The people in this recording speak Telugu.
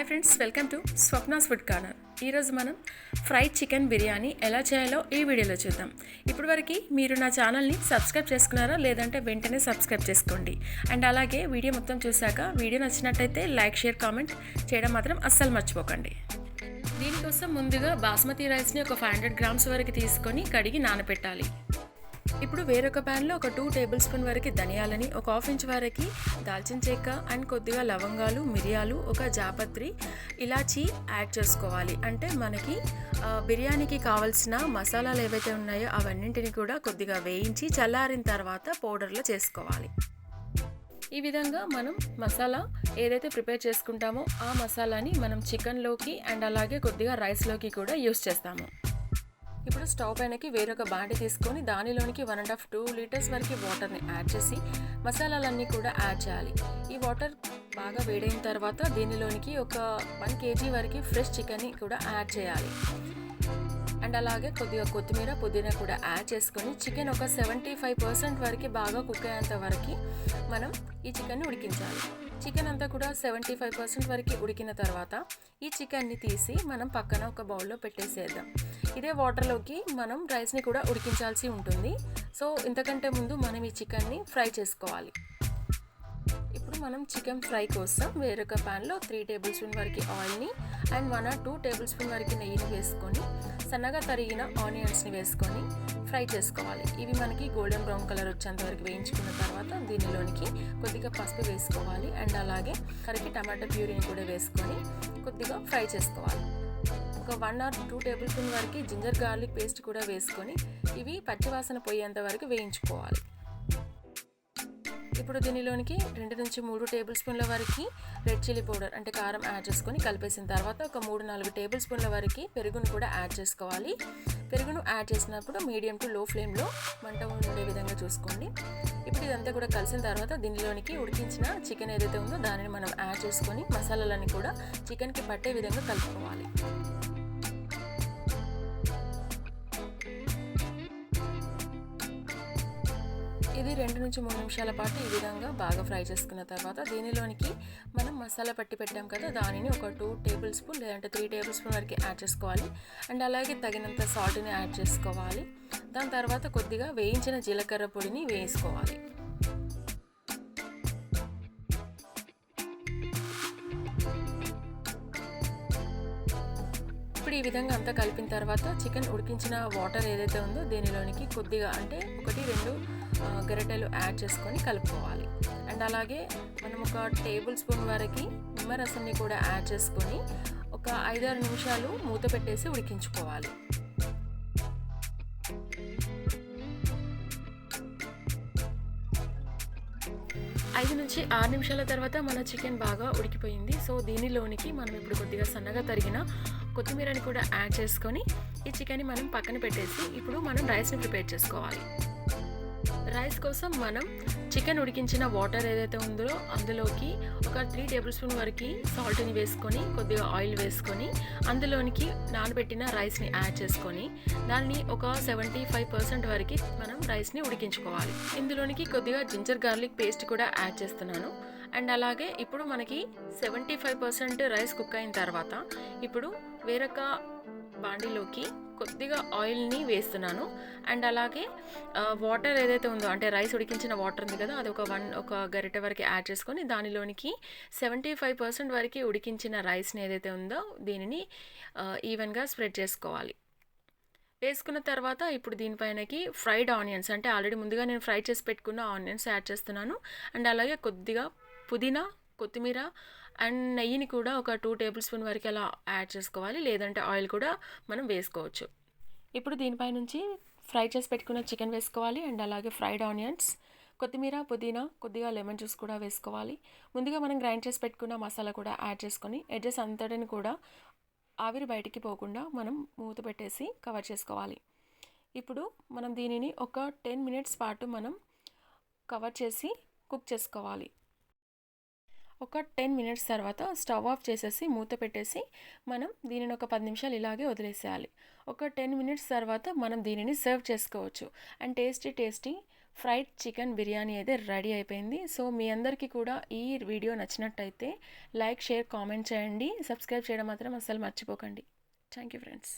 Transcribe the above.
Hi friends welcome to Swapna's food corner ఈరోజు మనం ఫ్రైడ్ చికెన్ బిర్యానీ ఎలా చేయాలో ఈ వీడియోలో చూద్దాం. ఇప్పటివరకు మీరు నా ఛానల్ని సబ్స్క్రైబ్ చేసుకున్నారా లేదంటే వెంటనే సబ్స్క్రైబ్ చేసుకోండి. అండ్ అలాగే వీడియో మొత్తం చూశాక వీడియో నచ్చినట్టయితే లైక్ షేర్ కామెంట్ చేయడం మాత్రం అస్సలు మర్చిపోకండి. దీనికోసం ముందుగా బాస్మతి రైస్ని ఒక ఫైవ్ హండ్రెడ్ గ్రామ్స్ వరకు తీసుకొని కడిగి నానబెట్టాలి ఇప్పుడు వేరొక ప్యాన్లో ఒక టూ టేబుల్ స్పూన్ వరకు ధనియాలని ఒక హాఫ్ ఇంచ్ వరకు దాల్చిన చెక్క అండ్ కొద్దిగా లవంగాలు మిరియాలు ఒక జాపత్రి ఇలాచి యాడ్ చేసుకోవాలి. అంటే మనకి బిర్యానీకి కావాల్సిన మసాలాలు ఏవైతే ఉన్నాయో అవన్నింటిని కూడా కొద్దిగా వేయించి చల్లారిన తర్వాత పౌడర్లో చేసుకోవాలి. ఈ విధంగా మనం మసాలా ఏదైతే ప్రిపేర్ చేసుకుంటామో ఆ మసాలాని మనం చికెన్లోకి అండ్ అలాగే కొద్దిగా రైస్లోకి కూడా యూస్ చేస్తాము. ఇప్పుడు స్టవ్ పైనకి వేరొక బాండి తీసుకొని దానిలోనికి one and half two litres వరకు వాటర్ని యాడ్ చేసి మసాలాలన్నీ కూడా యాడ్ చేయాలి. ఈ వాటర్ బాగా వేడైన తర్వాత దీనిలోనికి ఒక వన్ కేజీ వరకు ఫ్రెష్ చికెన్ని కూడా యాడ్ చేయాలి. అండ్ అలాగే కొద్దిగా కొత్తిమీర పుదీనా కూడా యాడ్ చేసుకొని చికెన్ ఒక సెవెంటీ ఫైవ్ పర్సెంట్ వరకు బాగా కుక్ అయ్యేంత వరకు మనం ఈ చికెన్ని ఉడికించాలి. చికెన్ అంతా కూడా సెవెంటీ ఫైవ్ పర్సెంట్ వరకు ఉడికిన తర్వాత ఈ చికెన్ని తీసి మనం పక్కన ఒక బౌల్లో పెట్టేసేద్దాం. ఇదే వాటర్లోకి మనం రైస్ని కూడా ఉడికించాల్సి ఉంటుంది. సో ఇంతకంటే ముందు మనం ఈ చికెన్ని ఫ్రై చేసుకోవాలి. ఇప్పుడు మనం చికెన్ ఫ్రై కోసం వేరొక ప్యాన్లో త్రీ టేబుల్ స్పూన్ వరకు ఆయిల్ని and one or two tablespoon వరకు నెయ్యిని వేసుకొని సన్నగా తరిగిన ఆనియన్స్ని వేసుకొని ఫ్రై చేసుకోవాలి. ఇవి మనకి గోల్డెన్ బ్రౌన్ కలర్ వచ్చేంత వరకు వేయించుకున్న తర్వాత దీనిలోనికి కొద్దిగా పసుపు వేసుకోవాలి. అండ్ అలాగే కరికి టమాటా ప్యూరీని కూడా వేసుకొని కొద్దిగా ఫ్రై చేసుకోవాలి. ఒక one or two tablespoon వరకు జింజర్ గార్లిక్ పేస్ట్ కూడా వేసుకొని ఇవి పచ్చివాసన పోయేంత వరకు వేయించుకోవాలి. ఇప్పుడు దీనిలోనికి రెండు నుంచి మూడు టేబుల్ స్పూన్ల వరకు రెడ్ చిల్లీ పౌడర్ అంటే కారం యాడ్ చేసుకొని కలిపేసిన తర్వాత ఒక మూడు నాలుగు టేబుల్ స్పూన్ల వరకు పెరుగును కూడా యాడ్ చేసుకోవాలి. పెరుగును యాడ్ చేసినప్పుడు మీడియం టు లో ఫ్లేమ్లో మంట ఉండే విధంగా చూసుకోండి. ఇప్పుడు ఇదంతా కూడా కలిసిన తర్వాత దీనిలోనికి ఉడికించిన చికెన్ ఏదైతే ఉందో దానిని మనం యాడ్ చేసుకొని మసాలాలన్నీ కూడా చికెన్కి పట్టే విధంగా కలుపుకోవాలి. ఇది రెండు నుంచి మూడు నిమిషాల పాటు ఈ విధంగా బాగా ఫ్రై చేసుకున్న తర్వాత దీనిలోనికి మనం మసాలా పట్టి పెట్టాం కదా దానిని ఒక టూ టేబుల్ స్పూన్ లేదంటే త్రీ టేబుల్ స్పూన్ వరకు యాడ్ చేసుకోవాలి. అండ్ అలాగే తగినంత సాల్ట్ని యాడ్ చేసుకోవాలి. దాని తర్వాత కొద్దిగా వేయించిన జీలకర్ర పొడిని వేసుకోవాలి. ఇప్పుడు ఈ విధంగా అంతా కలిపిన తర్వాత చికెన్ ఉడికించిన వాటర్ ఏదైతే ఉందో దీనిలోనికి కొద్దిగా అంటే ఒకటి రెండు గరిటెలు యాడ్ చేసుకొని కలుపుకోవాలి. అండ్ అలాగే మనం ఒక టేబుల్ స్పూన్ వరకు నిమ్మరసంని కూడా యాడ్ చేసుకొని ఒక ఐదారు నిమిషాలు మూత పెట్టేసి ఉడికించుకోవాలి. ఐదు నుంచి ఆరు నిమిషాల తర్వాత మన చికెన్ బాగా ఉడికిపోయింది. సో దీనిలోనికి మనం ఇప్పుడు కొద్దిగా సన్నగా తరిగిన కొత్తిమీరని కూడా యాడ్ చేసుకొని ఈ చికెన్ని మనం పక్కన పెట్టేసి ఇప్పుడు మనం రైస్ని ప్రిపేర్ చేసుకోవాలి. రైస్ కోసం మనం చికెన్ ఉడికించిన వాటర్ ఏదైతే ఉందో అందులోకి ఒక త్రీ టేబుల్ స్పూన్ వరకు సాల్ట్ని వేసుకొని కొద్దిగా ఆయిల్ వేసుకొని అందులోనికి నానబెట్టిన రైస్ని యాడ్ చేసుకొని దాన్ని ఒక సెవెంటీ ఫైవ్ పర్సెంట్ వరకు మనం రైస్ని ఉడికించుకోవాలి. ఇందులోనికి కొద్దిగా జింజర్ గార్లిక్ పేస్ట్ కూడా యాడ్ చేస్తున్నాను. అండ్ అలాగే ఇప్పుడు మనకి seventy five percent rice cook అయిన తర్వాత ఇప్పుడు వేరొక బాండీలోకి కొద్దిగా ఆయిల్ని వేస్తున్నాను. అండ్ అలాగే వాటర్ ఏదైతే ఉందో అంటే రైస్ ఉడికించిన వాటర్ ఉంది కదా అది ఒక వన్ ఒక గరిటె వరకు యాడ్ చేసుకొని దానిలోనికి సెవెంటీ ఫైవ్ పర్సెంట్ వరకు ఉడికించిన రైస్ని ఏదైతే ఉందో దీనిని ఈవెన్గా స్ప్రెడ్ చేసుకోవాలి. వేసుకున్న తర్వాత ఇప్పుడు దీనిపైనకి ఫ్రైడ్ ఆనియన్స్ అంటే ఆల్రెడీ ముందుగా నేను ఫ్రై చేసి పెట్టుకున్న ఆనియన్స్ యాడ్ చేస్తున్నాను. అండ్ అలాగే కొద్దిగా పుదీనా కొత్తిమీర అండ్ నెయ్యిని కూడా ఒక టూ టేబుల్ స్పూన్ వరకు అలా యాడ్ చేసుకోవాలి. లేదంటే ఆయిల్ కూడా మనం వేసుకోవచ్చు. ఇప్పుడు దీనిపై నుంచి ఫ్రై చేసి పెట్టుకున్న చికెన్ వేసుకోవాలి అండ్ అలాగే ఫ్రైడ్ ఆనియన్స్ కొత్తిమీర పుదీనా కొద్దిగా లెమన్ జ్యూస్ కూడా వేసుకోవాలి. ముందుగా మనం గ్రైండ్ చేసి పెట్టుకున్న మసాలా కూడా యాడ్ చేసుకొని ఎడ్జెస్ అంతటిని కూడా ఆవిరి బయటికి పోకుండా మనం మూత పెట్టేసి కవర్ చేసుకోవాలి. ఇప్పుడు మనం దీనిని ఒక టెన్ మినిట్స్ పాటు మనం కవర్ చేసి కుక్ చేసుకోవాలి. ఒక టెన్ మినిట్స్ తర్వాత స్టవ్ ఆఫ్ చేసేసి మూత పెట్టేసి మనం దీనిని ఒక పది నిమిషాలు ఇలాగే వదిలేసేయాలి. ఒక టెన్ మినిట్స్ తర్వాత మనం దీనిని సర్వ్ చేసుకోవచ్చు. And tasty tasty fried chicken biryani అయితే రెడీ అయిపోయింది. సో మీ అందరికీ కూడా ఈ వీడియో నచ్చినట్టయితే లైక్ షేర్ కామెంట్ చేయండి. సబ్స్క్రైబ్ చేయడం మాత్రం అస్సలు మర్చిపోకండి. Thank you friends.